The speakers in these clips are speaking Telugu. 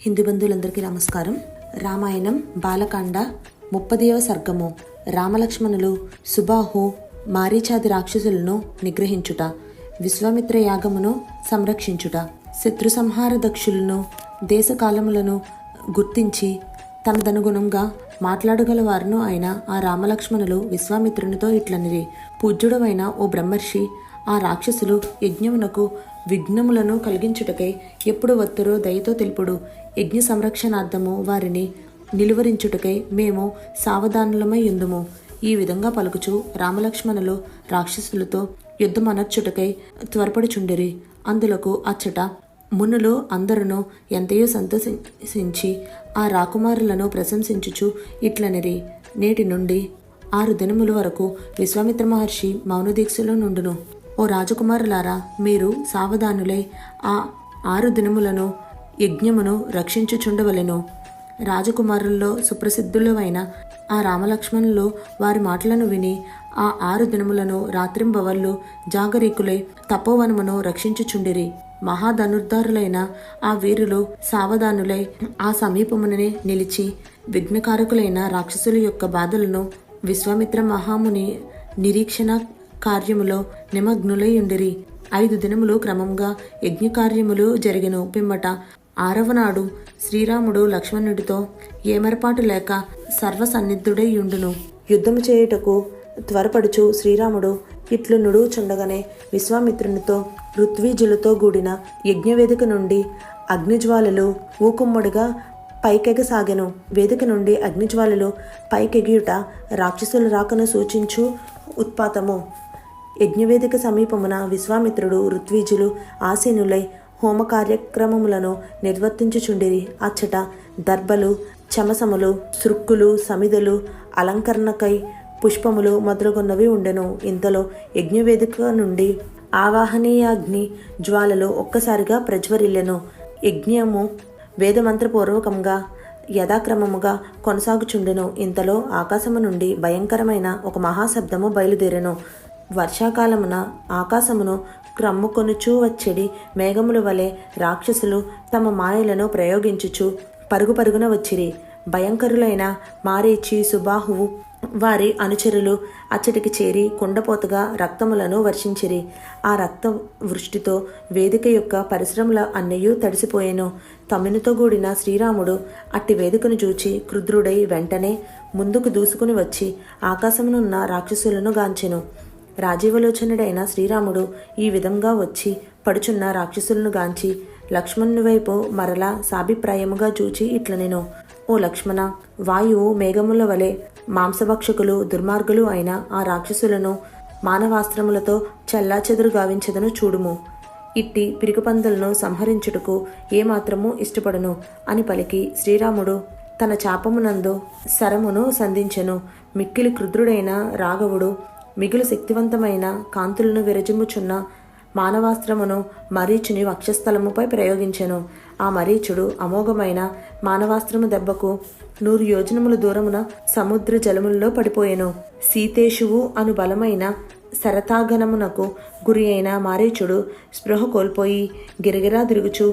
హిందూ బంధువులందరికీ నమస్కారం. రామాయణం బాలకాండ ముప్పదవ సర్గము రామలక్ష్మణులు సుబాహు మారీచాది రాక్షసులను నిగ్రహించుట విశ్వామిత్ర యాగమును సంరక్షించుట శత్రు సంహార దక్షులను దేశకాలములను గుర్తించి తనదనుగుణంగా మాట్లాడగల వారును అయిన ఆ రామలక్ష్మణులు విశ్వామిత్రునితో ఇట్లనిరి. పూజ్యుడమైన ఓ బ్రహ్మర్షి ఆ రాక్షసులు యజ్ఞమునకు విఘ్నములను కలిగించుటకై ఎప్పుడు వత్తురో దయతో తెలుపుడు. యజ్ఞ సంరక్షణార్థము వారిని నిలువరించుటకై మేము సావధానులమై ఉందుము. ఈ విధంగా పలుకుచు రామలక్ష్మణులు రాక్షసులతో యుద్ధమనర్చుటకై త్వరపడుచుండిరి. అందులకు అచ్చట మునులు అందరును ఎంతయో సంతోషించి ఆ రాకుమారులను ప్రశంసించుచు ఇట్లనిరి. నేటి నుండి ఆరు దినముల వరకు విశ్వామిత్ర మహర్షి మౌనదీక్షలో నుండును. ఓ రాజకుమారులారా మీరు సావధానులై ఆ ఆరు దినములను యజ్ఞమును రక్షించుచుండవలెను. రాజకుమారుల్లో సుప్రసిద్ధులవైన ఆ రామలక్ష్మణులు వారి మాటలను విని ఆ ఆరు దినములను రాత్రింబవళ్ళు జాగరీకులై తపోవనమును రక్షించుచుండిరి. మహాధనుర్ధారులైన ఆ వీరులు సావధానులై ఆ సమీపముననే నిలిచి విఘ్నకారకులైన రాక్షసుల యొక్క బాధలను విశ్వామిత్ర మహాముని నిరీక్షణ కార్యములో నిమగ్నులై ఉండిరి ఐదు దినములు క్రమంగా యజ్ఞకార్యములు జరిగిను. జరిగెను పిమ్మట ఆరవ నాడు శ్రీరాముడు లక్ష్మణుడితో ఏమరపాటు లేక సర్వసన్నిధుడై ఉండును యుద్ధము చేయుటకు త్వరపడుచు శ్రీరాముడు ఇట్లు నుడుచుండగానే విశ్వామిత్రునితో ఋత్వీజులతో కూడిన యజ్ఞవేదిక నుండి అగ్నిజ్వాలలు ఊకుమ్మడిగా పైకెగసాగెను. వేదిక నుండి అగ్నిజ్వాలలు పైకెగియుట రాక్షసుల రాకను సూచించు ఉత్పాతము. యజ్ఞవేదిక సమీపమున విశ్వామిత్రుడు ఋత్వీజులు ఆసీనులై హోమ కార్యక్రమములను నిర్వర్తించుచుండిరి. అచ్చట దర్భలు చమసములు సృక్కులు సమిదలు అలంకరణకై పుష్పములు మొదలుగొన్నవి ఉండెను. ఇంతలో యజ్ఞవేదిక నుండి ఆవాహనీయాగ్ని జ్వాలలు ఒక్కసారిగా ప్రజ్వరిల్లెను. యజ్ఞము వేదమంత్రపూర్వకంగా యథాక్రమముగా కొనసాగుచుండెను. ఇంతలో ఆకాశము నుండి భయంకరమైన ఒక మహాశబ్దము బయలుదేరెను. వర్షాకాలమున ఆకాశమును క్రమ్ముకొనుచూ వచ్చెడి మేఘముల వలె రాక్షసులు తమ మాయలను ప్రయోగించుచు పరుగు పరుగున వచ్చిరి. భయంకరులైన మారీచి సుబాహువు వారి అనుచరులు అచ్చటికి చేరి కుండపోతగా రక్తములను వర్షించిరి. ఆ రక్త వృష్టితో వేదిక యొక్క పరిశ్రమల అన్నయ్యూ తడిసిపోయెను. తమ్మినితో కూడిన శ్రీరాముడు అట్టి వేదికను చూచి క్రుద్రుడై వెంటనే ముందుకు దూసుకుని వచ్చి ఆకాశమునున్న రాక్షసులను గాంచెను. రాజీవలోచనుడైన శ్రీరాముడు ఈ విధంగా వచ్చి పడుచున్న రాక్షసులను గాంచి లక్ష్మణుని వైపు మరలా సాభిప్రాయముగా చూచి ఇట్లనెను. ఓ లక్ష్మణ వాయువు మేఘముల వలె మాంసభక్షకులు దుర్మార్గులు అయిన ఆ రాక్షసులను మానవాస్త్రములతో చెల్లాచెదురు గావించదను చూడుము. ఇట్టి పిరికపందులను సంహరించుటకు ఏమాత్రము ఇష్టపడను? అని పలికి శ్రీరాముడు తన చాపమునందు శరమును సంధించెను. మిక్కిలి కృద్రుడైన రాఘవుడు మిగులు శక్తివంతమైన కాంతులను విరజిమ్ముచున్న మానవాస్త్రమును మరీచుని వక్షస్థలముపై ప్రయోగించెను. ఆ మరీచుడు అమోఘమైన మానవాస్త్రము దెబ్బకు నూరు యోజనముల దూరమున సముద్ర జలములలో పడిపోయెను. సీతేషువు అను బలమైన శరతాగనమునకు గురి అయిన మారీచుడు స్పృహ కోల్పోయి గిరగిరా తిరుగుచు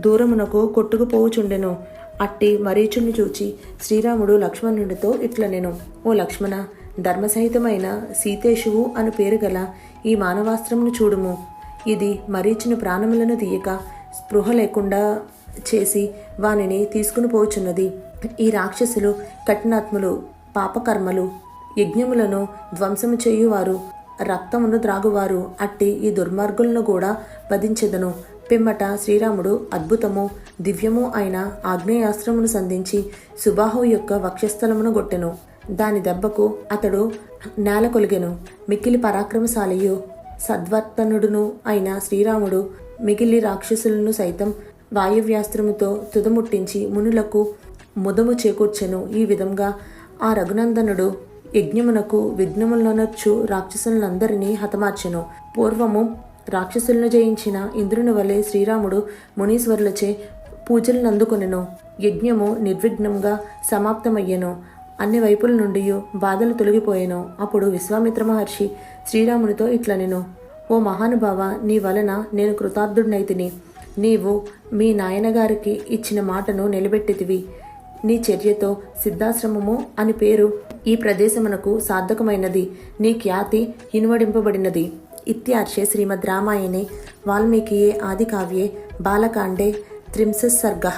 దూరమునకు కొట్టుకుపోవుచుండెను. అట్టి మరీచుని చూచి శ్రీరాముడు లక్ష్మణుడితో ఇట్లనెను ఓ లక్ష్మణ ధర్మసహితమైన సీతేశువు అను పేరు గల ఈ మానవాస్త్రమును చూడుము. ఇది మరీచుని ప్రాణములను తీయక స్పృహ లేకుండా చేసి వానిని తీసుకుని పోచున్నది. ఈ రాక్షసులు కఠినాత్ములు పాపకర్మలు యజ్ఞములను ధ్వంసము చేయువారు రక్తమును త్రాగువారు అట్టి ఈ దుర్మార్గులను కూడా వధించెదను. పిమ్మట శ్రీరాముడు అద్భుతము దివ్యము అయిన ఆగ్నేయాస్త్రమును సంధించి సుబాహు యొక్క వక్షస్థలమును గొట్టెను. దాని దెబ్బకు అతడు నేల కొలిగెను మిక్కిలి పరాక్రమశాలియు సద్వర్తనుడును అయిన శ్రీరాముడు మిగిలి రాక్షసులను సైతం వాయువ్యాస్త్రముతో తుదముట్టించి మునులకు ముదము చేకూర్చెను. ఈ విధంగా ఆ రఘునందనుడు యజ్ఞమునకు విఘ్నములనొచ్చు రాక్షసులందరినీ హతమార్చెను. పూర్వము రాక్షసులను జయించిన ఇంద్రుని వలె శ్రీరాముడు మునీశ్వరులచే పూజలను అందుకొనెను యజ్ఞము నిర్విఘ్నంగా సమాప్తమయ్యెను. అన్ని వైపుల నుండి బాధలు తొలగిపోయాను. అప్పుడు విశ్వామిత్ర మహర్షి శ్రీరామునితో ఇట్లనెను ఓ మహానుభావ నీ వలన నేను కృతార్థుడినైతిని నీవు మీ నాయనగారికి ఇచ్చిన మాటను నిలబెట్టితివి. నీ చర్యతో సిద్ధాశ్రమము అని పేరు ఈ ప్రదేశమునకు సార్థకమైనది. నీ ఖ్యాతి హినువడింపబడినది ఇత్యార్షే శ్రీమద్ రామాయణే. వాల్మీకియే ఆదికావ్యే బాలకాండే త్రింశ సర్గ